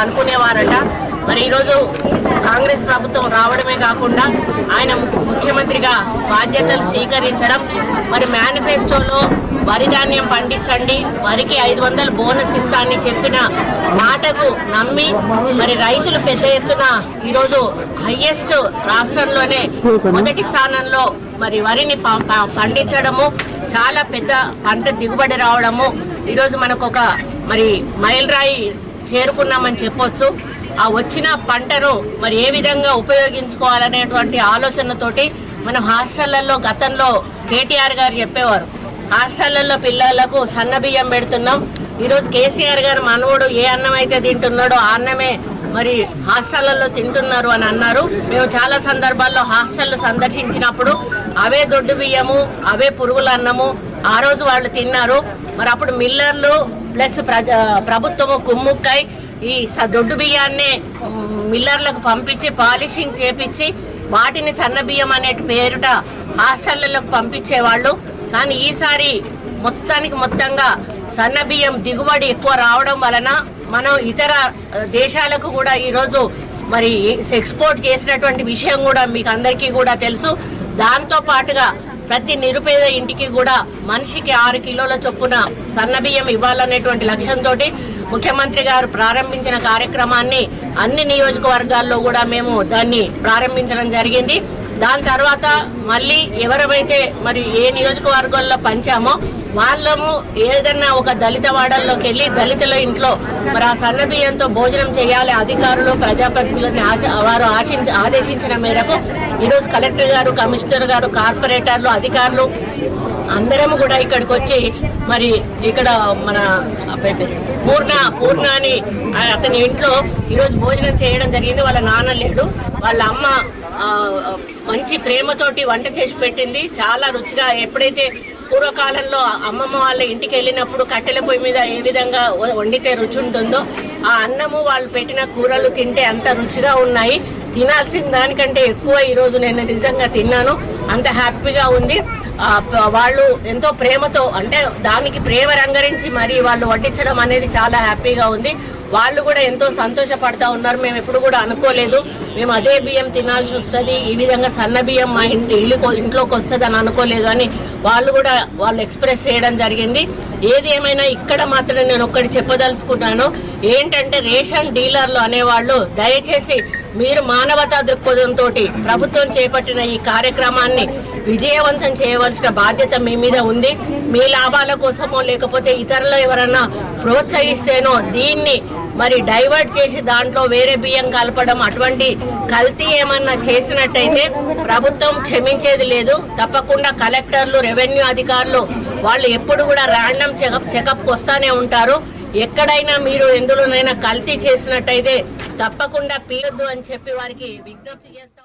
అనుకునేవారట. మరి ఈరోజు కాంగ్రెస్ ప్రభుత్వం రావడమే కాకుండా ఆయన ముఖ్యమంత్రిగా బాధ్యతలు స్వీకరించడం. మరి మేనిఫెస్టోలో వరి ధాన్యం పండించండి వరికి ఐదు వందలు బోనస్ ఇస్తా అని చెప్పిన మాటకు నమ్మి మరి రైతులు పెద్ద ఎత్తున ఈరోజు హయ్యెస్ట్ రాష్ట్రంలోనే మొదటి స్థానంలో మరి వరిని ప- పండించడము చాలా పెద్ద పంట దిగుబడి రావడము. ఈరోజు మనకు ఒక మరి మైలురాయి చేరుకున్నామని చెప్పొచ్చు. ఆ వచ్చిన పంటను మరి ఏ విధంగా ఉపయోగించుకోవాలనేటువంటి ఆలోచనతోటి మనం హాస్టళ్ళలో గతంలో కేటీఆర్ గారు చెప్పేవారు. హాస్టళ్ళలో పిల్లలకు సన్న బియ్యం పెడుతున్నాం. ఈరోజు కేసీఆర్ గారు మనవుడు ఏ అన్నం అయితే తింటున్నాడో ఆ అన్నమే మరి హాస్టళ్ళలో తింటున్నారు అని అన్నారు. మేము చాలా సందర్భాల్లో హాస్టళ్ళు సందర్శించినప్పుడు అవే దొడ్డు బియ్యము అవే పురుగుల అన్నము ఆ రోజు వాళ్ళు తిన్నారు. మరి అప్పుడు మిల్లర్లు ప్లస్ ప్రజ ప్రభుత్వము కుమ్ముక్కై ఈ స- దొడ్డు బియ్యాన్ని మిల్లర్లకు పంపించి పాలిషింగ్ చేపించి వాటిని సన్న బియ్యం అనే పేరుట హాస్టళ్ళకు పంపించేవాళ్ళు. కానీ ఈసారి మొత్తానికి మొత్తంగా సన్న బియ్యం దిగుబడి ఎక్కువ రావడం వలన మనం ఇతర దేశాలకు కూడా ఈరోజు మరి ఎక్స్పోర్ట్ చేసినటువంటి విషయం కూడా మీకు అందరికీ కూడా తెలుసు. దాంతో పాటుగా ప్రతి నిరుపేద ఇంటికి కూడా మనిషికి ఆరు కిలోల చొప్పున సన్న బియ్యం ఇవ్వాలనేటువంటి లక్ష్యంతో ముఖ్యమంత్రి గారు ప్రారంభించిన కార్యక్రమాన్ని అన్ని నియోజకవర్గాల్లో కూడా మేము దాన్ని ప్రారంభించడం జరిగింది. దాని తర్వాత మళ్ళీ ఎవరైతే మరి ఏ నియోజకవర్గంలో పంచామో వాళ్ళము ఏదన్నా ఒక దళిత వాడల్లోకి వెళ్ళి దళితుల ఇంట్లో మరి ఆ సన్న బియ్యంతో భోజనం చేయాలి అధికారులు ప్రజాప్రతినిధులని ఆశ వారు ఆశించ ఆదేశించిన మేరకు ఈరోజు కలెక్టర్ గారు కమిషనర్ గారు కార్పొరేటర్లు అధికారులు అందరం కూడా ఇక్కడికి వచ్చి మరి ఇక్కడ మన పూర్ణ పూర్ణ అని అతని ఇంట్లో ఈరోజు భోజనం చేయడం జరిగింది. వాళ్ళ నాన్న లేడు. వాళ్ళ అమ్మ మంచి ప్రేమతోటి వంట చేసి పెట్టింది. చాలా రుచిగా ఎప్పుడైతే పూర్వకాలంలో అమ్మమ్మ వాళ్ళ ఇంటికి వెళ్ళినప్పుడు కట్టెల పొయ్యి మీద ఏ విధంగా వండితే రుచి ఉంటుందో ఆ అన్నము వాళ్ళు పెట్టిన కూరలు తింటే అంత రుచిగా ఉన్నాయి. తినాల్సిన దానికంటే ఎక్కువ ఈరోజు నేను నిజంగా తిన్నాను. అంత హ్యాపీగా ఉంది. వాళ్ళు ఎంతో ప్రేమతో అంటే దానికి ప్రేమ రంగరించి మరి వాళ్ళు వడ్డించడం అనేది చాలా హ్యాపీగా ఉంది. వాళ్ళు కూడా ఎంతో సంతోషపడతా ఉన్నారు. మేము ఎప్పుడు కూడా అనుకోలేదు. మేము అదే బియ్యం తినాల్సి వస్తుంది. ఈ విధంగా సన్న బియ్యం మా ఇంటి ఇల్లు ఇంట్లోకి వస్తుంది అని అనుకోలేదు అని వాళ్ళు కూడా వాళ్ళు ఎక్స్ప్రెస్ చేయడం జరిగింది. ఏది ఏమైనా ఇక్కడ మాత్రం నేను ఒక్కటి చెప్పదలుచుకున్నాను ఏంటంటే రేషన్ డీలర్లు అనేవాళ్ళు దయచేసి మీరు మానవతా దృక్పథంతో ప్రభుత్వం చేపట్టిన ఈ కార్యక్రమాన్ని విజయవంతం చేయవలసిన బాధ్యత మీ మీద ఉంది. మీ లాభాల కోసమో లేకపోతే ఇతరులు ఎవరన్నా ప్రోత్సహిస్తేనో దీన్ని మరి డైవర్ట్ చేసి దాంట్లో వేరే బియ్యం కలపడం అటువంటి కల్తీ ఏమన్నా చేసినట్టయితే ప్రభుత్వం క్షమించేది లేదు. తప్పకుండా కలెక్టర్లు రెవెన్యూ అధికారులు వాళ్ళు ఎప్పుడు కూడా ర్యాండమ్ చెకప్ చెకప్కి వస్తానే ఉంటారు. ఎక్కడైనా మీరు ఎందులోనైనా కల్తీ చేసినట్టయితే తప్పకుండా పీలొద్దు అని చెప్పి వారికి విజ్ఞప్తి చేస్తా